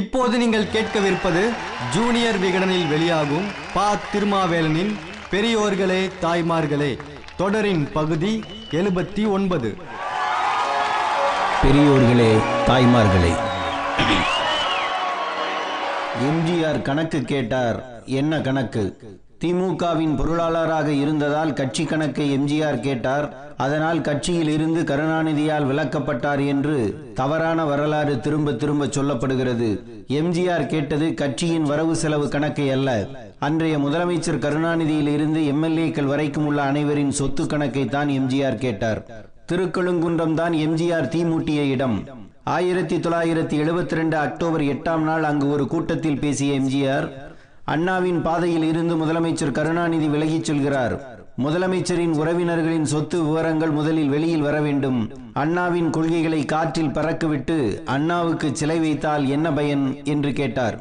இப்போது நீங்கள் கேட்கவிருப்பது ஜூனியர் விகடனில் வெளியாகும் பா. திருமாவேலனின் பெரியோர்களே தாய்மார்களே தொடரின் பகுதி எழுபத்தி ஒன்பது. பெரியோர்களே தாய்மார்களே. எம்ஜிஆர் கணக்கு கேட்டார். என்ன கணக்கு? திமுகவின் பொருளாளராக இருந்ததால் கட்சி கணக்கை எம்ஜிஆர் கேட்டார். அதனால் கட்சியில் இருந்து கருணாநிதியால் விலக்கப்பட்டார் என்று தவறான வரலாறு திரும்ப திரும்ப சொல்லப்படுகிறது. எம்ஜிஆர் கேட்டது கட்சியின் வரவு செலவு கணக்கை அல்ல. அன்றைய முதலமைச்சர் கருணாநிதியில் இருந்து எம்எல்ஏக்கள் வரைக்கும் உள்ள அனைவரின் சொத்து கணக்கை தான் எம்ஜிஆர் கேட்டார். திருக்கழுங்குன்றம் தான் எம்ஜிஆர் தீமூட்டிய இடம். ஆயிரத்தி தொள்ளாயிரத்தி எழுபத்தி ரெண்டு அக்டோபர் எட்டாம் நாள் அங்கு ஒரு கூட்டத்தில் பேசிய எம்ஜிஆர் அண்ணாவின் பாதையில் இருந்து முதலமைச்சர் கருணாநிதி விலகிச் செல்கிறார். முதலமைச்சரின் உறவினர்களின் சொத்து விவரங்கள் முதலில் வெளியில் வர வேண்டும். அண்ணாவின் கொள்கைகளை காற்றில் பறக்கவிட்டு அண்ணாவுக்கு சிலை வைத்தால் என்ன பயன் என்று கேட்டார்.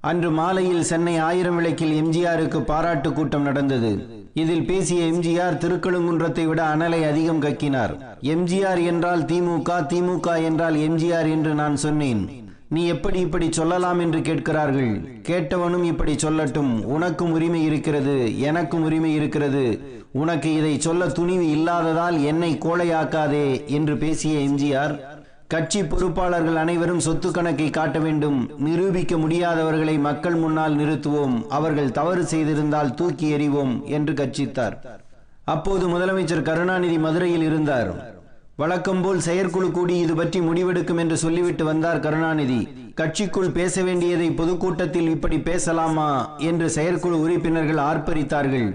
அன்று மாலையில் சென்னை ஆயிரம் விளக்கில் எம்ஜிஆருக்கு பாராட்டு கூட்டம் நடந்தது. இதில் பேசிய எம்ஜிஆர் திருக்கழுங்குன்றத்தை விட அனலை அதிகம் கக்கினார். எம்ஜிஆர் என்றால் திமுக திமுக என்றால் எம்ஜிஆர் என்று நான் சொன்னேன். நீ எப்படி இப்படி சொல்லலாம் என்று கேட்கிறார்கள். கேட்டவனும் இப்படி சொல்லட்டும். உனக்கும் உரிமை இருக்கிறது எனக்கும் உரிமை இருக்கிறது. உனக்கு இதை சொல்ல துணிவு இல்லாததால் என்னை கோழையாக்காதே என்று பேசிய எம்ஜிஆர் கட்சி பொறுப்பாளர்கள் அனைவரும் சொத்து கணக்கை காட்ட வேண்டும். நிரூபிக்க முடியாதவர்களை மக்கள் முன்னால் நிறுத்துவோம். அவர்கள் தவறு செய்திருந்தால் தூக்கி எறிவோம் என்று கட்சித்தார் அப்போது முதலமைச்சர் கருணாநிதி மதுரையில் இருந்தார். வழக்கம்போல் செயற்குழு கூடி இது பற்றி முடிவெடுக்கும் என்று சொல்லிவிட்டு வந்தார் கருணாநிதி. கட்சிக்குள் பேச வேண்டியதை பொதுக்கூட்டத்தில் இப்படி பேசலாமா என்று செயற்குழு உறுப்பினர்கள் ஆர்ப்பரித்தார்கள்.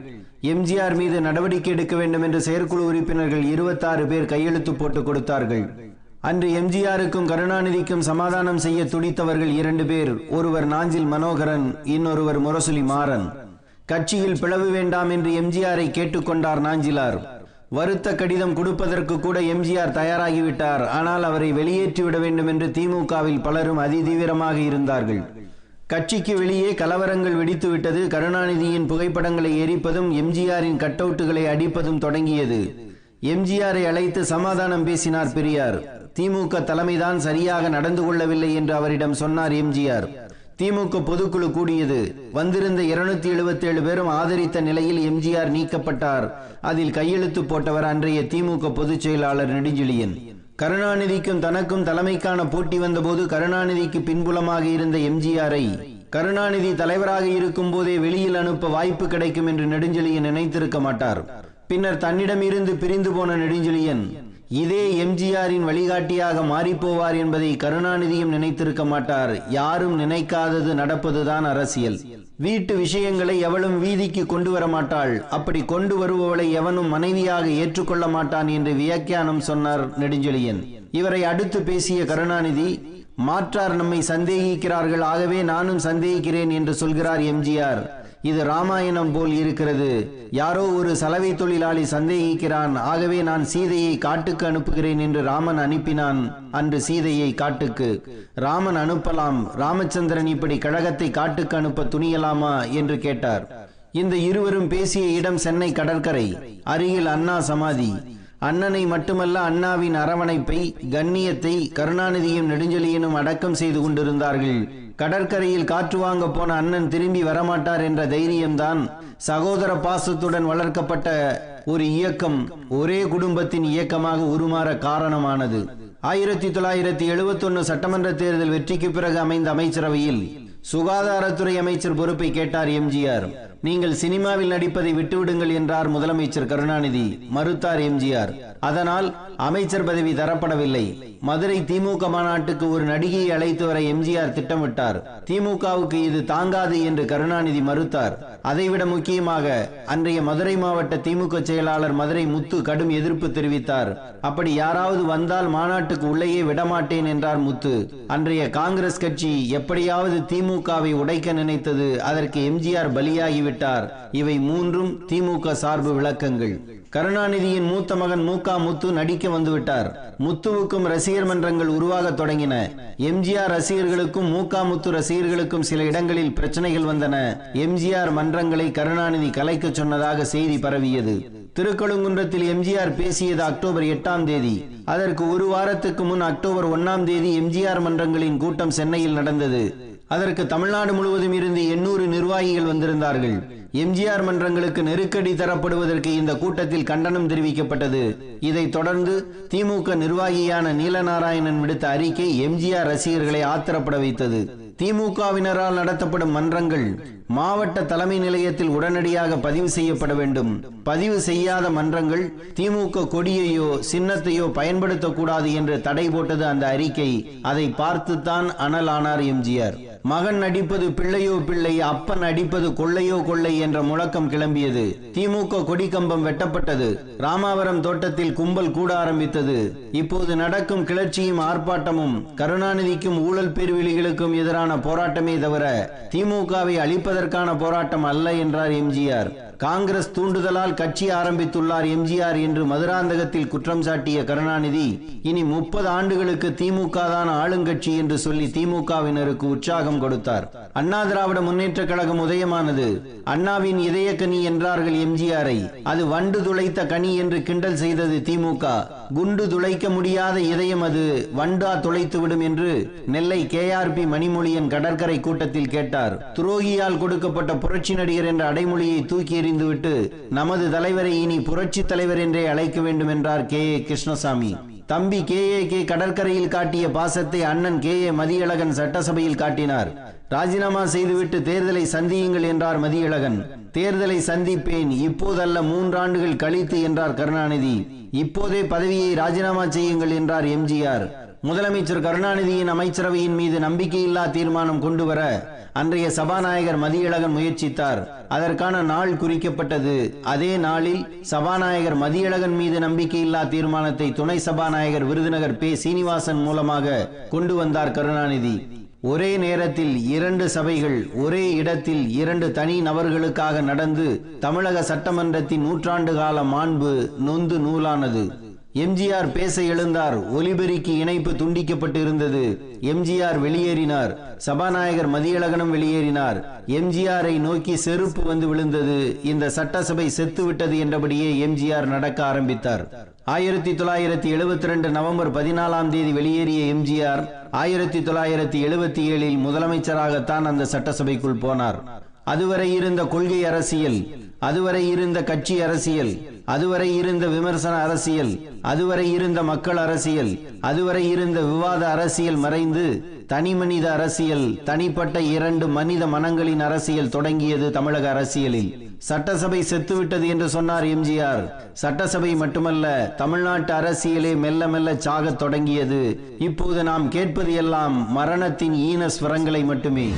எம்ஜிஆர் மீது நடவடிக்கை எடுக்க வேண்டும் என்று செயற்குழு உறுப்பினர்கள் இருபத்தாறு பேர் கையெழுத்து போட்டு கொடுத்தார்கள். அன்று எம்ஜிஆருக்கும் கருணாநிதிக்கும் சமாதானம் செய்ய துடித்தவர்கள் இரண்டு பேர் ஒருவர் நாஞ்சில் மனோகரன் இன்னொருவர் முரசொலி மாறன். கட்சியில் பிளவு வேண்டாம் என்று எம்ஜிஆரை கேட்டுக்கொண்டார் நாஞ்சிலார். வருத்த கடிதம் கொடுப்பதற்கு கூட எம்ஜிஆர் தயாராகிவிட்டார். ஆனால் அவரை வெளியேற்றிவிட வேண்டும் என்று திமுகவில் பலரும் அதிதீவிரமாக இருந்தார்கள். கட்சிக்கு வெளியே கலவரங்கள் வெடித்துவிட்டது. கருணாநிதியின் புகைப்படங்களை எரிப்பதும் எம்ஜிஆரின் கட்டவுட்டுகளை அடிப்பதும் தொடங்கியது. எம்ஜிஆரை அழைத்து சமாதானம் பேசினார் பெரியார். திமுக தலைமைதான் சரியாக நடந்து கொள்ளவில்லை என்று அவரிடம் சொன்னார் எம்ஜிஆர். திமுக பொதுக்குழு கூடியது. வந்திருந்த இருநூத்தி எழுபத்தி ஏழு பேரும் ஆதரித்த நிலையில் எம்ஜிஆர் நீக்கப்பட்டார். அதில் கையெழுத்து போட்டவர் அன்றைய திமுக பொதுச் செயலாளர் நெடுஞ்செழியன். கருணாநிதிக்கும் தனக்கும் தலைமைக்கான போட்டி வந்தபோது கருணாநிதிக்கு பின்புலமாக இருந்த எம்ஜிஆரை கருணாநிதி தலைவராக இருக்கும் போதே வெளியில் அனுப்ப வாய்ப்பு கிடைக்கும் என்று நெடுஞ்செழியன் நினைத்திருக்க மாட்டார். பின்னர் தன்னிடம் இருந்து பிரிந்து போன நெடுஞ்செழியன் இதே எம்ஜிஆரின் வழிகாட்டியாக மாறிப்போவார் என்பதை கருணாநிதியும் நினைத்திருக்க மாட்டார். யாரும் நினைக்காதது நடப்பதுதான் அரசியல். வீட்டு விஷயங்களை எவளும் வீதிக்கு கொண்டு வர மாட்டாள். அப்படி கொண்டு வருபவளை எவனும் மனைவியாக ஏற்றுக்கொள்ள மாட்டான் என்று வியாக்கியானம் சொன்னார் நெடுஞ்செழியன். இவரை அடுத்து பேசிய கருணாநிதி மாற்றார் நம்மை சந்தேகிக்கிறார்கள். ஆகவே நானும் சந்தேகிக்கிறேன் என்று சொல்கிறார் எம்ஜிஆர். இது ராமாயணம் போல் இருக்கிறது. யாரோ ஒரு சலவை தொழிலாளி சந்தேகிக்கிறான். ஆகவே நான் சீதையை காட்டுக்கு அனுப்புகிறேன் என்று ராமன் அனுப்பினான். அன்று சீதையை காட்டுக்கு. ராமன் அனுப்பலாம். ராமச்சந்திரன் இப்படி கழகத்தை காட்டுக்கு அனுப்ப துணியலாமா? என்று கேட்டார். இந்த இருவரும் பேசிய இடம் சென்னை கடற்கரை. அருகில் அண்ணா சமாதி. அண்ணனை மட்டுமல்ல அண்ணாவின் அரவணைப்பை கண்ணியத்தை கருணாநிதியும் நெடுஞ்செழியனும் அடக்கம் செய்து கொண்டிருந்தார்கள். கடற்கரையில் காற்று வாங்க போன அண்ணன் திரும்பி வரமாட்டார் என்ற தைரியம்தான் சகோதர பாசத்துடன் வளர்க்கப்பட்ட ஒரு இயக்கம் ஒரே குடும்பத்தின் இயக்கமாக உருமாற காரணமானது. ஆயிரத்தி தொள்ளாயிரத்தி எழுபத்தொன்னு சட்டமன்ற தேர்தல் வெற்றிக்கு பிறகு அமைந்த அமைச்சரவையில் சுகாதாரத்துறை அமைச்சர் பொறுப்பை கேட்டார் எம்ஜிஆர். நீங்கள் சினிமாவில் நடிப்பதை விட்டுவிடுங்கள் என்றார் முதலமைச்சர் கருணாநிதி மறுத்தார் எம்ஜிஆர். அதனால் அமைச்சர் பதவி தரப்படவில்லை. மதுரை திமுக மாநாட்டுக்கு ஒரு நடிகையை அழைத்து வர எம்ஜிஆர் திட்டமிட்டார். திமுகவுக்கு இது தாங்காது என்று கருணாநிதி மறுத்தார். அதைவிட முக்கியமாக அன்றைய மதுரை மாவட்ட திமுக செயலாளர் மதுரை முத்து கடும் எதிர்ப்பு தெரிவித்தார். அப்படி யாராவது வந்தால் மாநாட்டுக்கு உள்ளேயே விடமாட்டேன் என்றார் முத்து. அன்றைய காங்கிரஸ் கட்சி எப்படியாவது திமுகவை உடைக்க நினைத்தது அதற்கு எம்ஜிஆர் பலியாகிவிட்டார். இவை மூன்றும் திமுக சார்பு விளக்கங்கள். கருணாநிதியின் மூத்த மகன் மு முத்து நடிக்க வந்துவிட்டார். முத்துவுக்கும் ரசிக ரசிகர் மன்றங்கள் உருவாக தொடங்கின. எம்ஜிஆர் ரசிகர்களுக்கும் மூக்காமுத்து ரசிகர்களுக்கும் சில இடங்களில் பிரச்சனைகள் வந்தன. எம்ஜிஆர் மன்றங்களை கருணாநிதி கலைக்க சொன்னதாக செய்தி பரவியது. திருக்கழுங்குன்றத்தில் எம்ஜிஆர் பேசியது அக்டோபர் எட்டாம் தேதி. அதற்கு ஒரு வாரத்துக்கு முன் அக்டோபர் ஒன்னாம் தேதி எம்ஜிஆர் மன்றங்களின் கூட்டம் சென்னையில் நடந்தது. அதற்கு தமிழ்நாடு முழுவதும் இருந்து எண்ணூறு நிர்வாகிகள் வந்திருந்தார்கள். எம்ஜிஆர் மன்றங்களுக்கு நெருக்கடி தரப்படுவதற்கு இந்த கூட்டத்தில் கண்டனம் தெரிவிக்கப்பட்டது. இதைத் தொடர்ந்து திமுக நிர்வாகியான நீலநாராயணன் விடுத்த அறிக்கை எம்ஜிஆர் ரசிகர்களை ஆத்திரப்பட வைத்தது. திமுகவினரால் நடத்தப்படும் மன்றங்கள் மாவட்ட தலைமை நிலையத்தில் உடனடியாக பதிவு செய்யப்பட வேண்டும். பதிவு செய்யாத மன்றங்கள் திமுக கொடியையோ சின்னத்தையோ பயன்படுத்தக்கூடாது என்று தடை போட்டது அந்த அறிக்கை. அதை பார்த்துத்தான் அனலானார் எம்ஜிஆர். மகன் நடிப்பது பிள்ளையோ பிள்ளை அப்பன் அடிப்பது கொள்ளையோ கொள்ளை என்ற முழக்கம் கிளம்பியது. திமுக கொடிக்கம்பம் வெட்டப்பட்டது. ராமாவரம் தோட்டத்தில் கும்பல் கூட ஆரம்பித்தது. இப்போது நடக்கும் கிளர்ச்சியும் ஆர்ப்பாட்டமும் கருணாநிதிக்கும் ஊழல் பெருவெளிகளுக்கும் எதிரான போராட்டமே தவிர திமுகவை அழிப்பதற்கான போராட்டம் அல்ல என்றார் எம்ஜிஆர். காங்கிரஸ் தூண்டுதலால் கட்சி ஆரம்பித்துள்ளார் எம்ஜிஆர் என்று மதுராந்தகத்தில் குற்றம் சாட்டிய கருணாநிதி இனி முப்பது ஆண்டுகளுக்கு திமுக தான் ஆளுங்கட்சி என்று சொல்லி திமுகவினருக்கு உற்சாகம் கொடுத்தார். அண்ணா திராவிட முன்னேற்ற கழகம் உதயமானது அண்ணாவின் இதய கனி என்றார்கள் எம்ஜிஆரை. அது வண்டு துளைத்த கனி என்று கிண்டல் செய்தது திமுக. குண்டு துளைக்க முடியாத இதயம் அது வண்டா துளைத்துவிடும் என்று Nellai K R P Manimozhiyan கடற்கரை கூட்டத்தில் கேட்டார். துரோகியால் கொடுக்கப்பட்ட புரட்சி நடிகர் என்ற அடைமொழியை தூக்கி எறிந்துவிட்டு நமது தலைவரை இனி புரட்சி தலைவர் என்றே அழைக்க வேண்டும் என்றார் கே. ஏ. கிருஷ்ணசாமி. தம்பி கே. ஏ. கே. கடற்கரையில் காட்டிய பாசத்தை அண்ணன் கே. ஏ. மதியழகன் சட்டசபையில் காட்டினார். ராஜினாமா செய்துவிட்டு தேர்தலை சந்தியுங்கள் என்றார் மதியழகன். தேர்தலை சந்திப்பேன் இப்போதல்ல மூன்றாண்டுகள் கழித்து என்றார் கருணாநிதி. இப்போதே பதவியை ராஜினாமா செய்யுங்கள் என்றார் எம்ஜிஆர் முதலமைச்சர் கருணாநிதியின் அமைச்சரவையின் மீது நம்பிக்கையில்லா தீர்மானம் கொண்டு வர அன்றைய சபாநாயகர் மதியழகன் முயற்சித்தார். அதற்கான நாள் குறிக்கப்பட்டது. அதே நாளில் சபாநாயகர் மதியழகன் மீது நம்பிக்கையில்லா தீர்மானத்தை துணை சபாநாயகர் விருதுநகர் பே. சீனிவாசன் மூலமாக கொண்டு வந்தார் கருணாநிதி. ஒரே நேரத்தில் இரண்டு சபைகள் ஒரே இடத்தில் இரண்டு தனி நபர்களுக்காக நடந்து தமிழக சட்டமன்றத்தின் நூற்றாண்டு கால மாண்பு நொந்து நூலானது. எம்ஜிஆர் பேச எழுந்தார். ஒலிபெருக்கி இணைப்பு துண்டிக்கப்பட்டு இருந்தது எம்ஜிஆர் வெளியேறினார். சபாநாயகர் மதியழகனம் வெளியேறினார். எம்ஜிஆரை நோக்கி செருப்பு வந்து விழுந்தது. இந்த சட்டசபை செத்துவிட்டது என்றபடியே எம்ஜிஆர் நடக்க ஆரம்பித்தார். ஆயிரத்தி தொள்ளாயிரத்தி எழுபத்தி ரெண்டு நவம்பர் பதினாலாம் தேதி வெளியேறிய எம்ஜிஆர் ஆயிரத்தி தொள்ளாயிரத்தி எழுபத்தி ஏழில் முதலமைச்சராகத்தான் அந்த சட்டசபைக்குள் போனார். அதுவரை இருந்த கொள்கை அரசியல் அதுவரை இருந்த கட்சி அரசியல் அதுவரை இருந்த விமர்சன அரசியல் அதுவரை இருந்த மக்கள் அரசியல் அதுவரை இருந்த விவாத அரசியல் மறைந்து தனி மனித அரசியல் தனிப்பட்ட இரண்டு மனித மனங்களின் அரசியல் தொடங்கியது தமிழக அரசியலில். சட்டசபை செத்துவிட்டது என்று சொன்னார் எம்ஜிஆர். சட்டசபை மட்டுமல்ல தமிழ்நாட்டு அரசியலே மெல்ல மெல்ல சாகத் தொடங்கியது. இப்போது நாம் கேட்பது எல்லாம் மரணத்தின் ஈன ஸ்வரங்களை மட்டுமே.